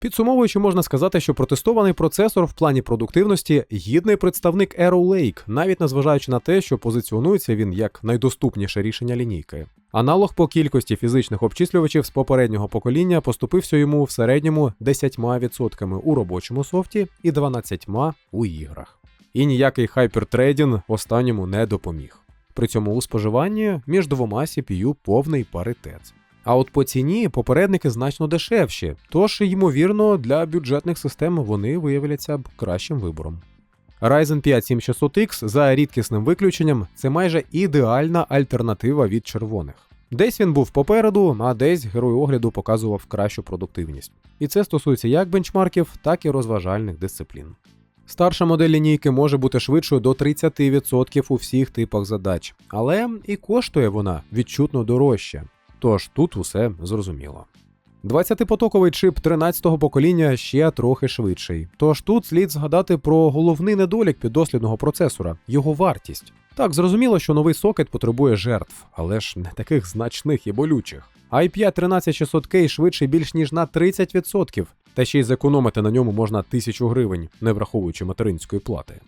Підсумовуючи, можна сказати, що протестований процесор в плані продуктивності гідний представник Arrow Lake, навіть незважаючи на те, що позиціонується він як найдоступніше рішення лінійки. Аналог по кількості фізичних обчислювачів з попереднього покоління поступився йому в середньому 10% у робочому софті і 12% у іграх. І ніякий хайпертрейдінг останньому не допоміг. При цьому у споживанні між двома CPU повний паритет. А от по ціні попередники значно дешевші, тож, ймовірно, для бюджетних систем вони виявляться б кращим вибором. Ryzen 5 7600X за рідкісним виключенням це майже ідеальна альтернатива від червоних. Десь він був попереду, а десь герой огляду показував кращу продуктивність. І це стосується як бенчмарків, так і розважальних дисциплін. Старша модель лінійки може бути швидшою до 30% у всіх типах задач, але і коштує вона відчутно дорожче. Тож тут усе зрозуміло. 20-потоковий чип 13-го покоління ще трохи швидший. Тож тут слід згадати про головний недолік піддослідного процесора його вартість. Так, зрозуміло, що новий сокет потребує жертв, але ж не таких значних і болючих. i5 13600K швидший більш ніж на 30%, та ще й зекономити на ньому можна 1000 гривень, не враховуючи материнської плати.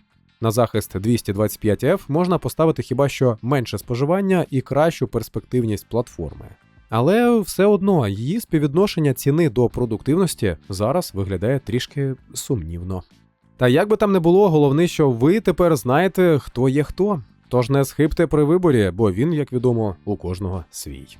На захист 225F можна поставити хіба що менше споживання і кращу перспективність платформи. Але все одно її співвідношення ціни до продуктивності зараз виглядає трішки сумнівно. Та як би там не було, головне, що ви тепер знаєте, хто є хто. Тож не схибте при виборі, бо він, як відомо, у кожного свій.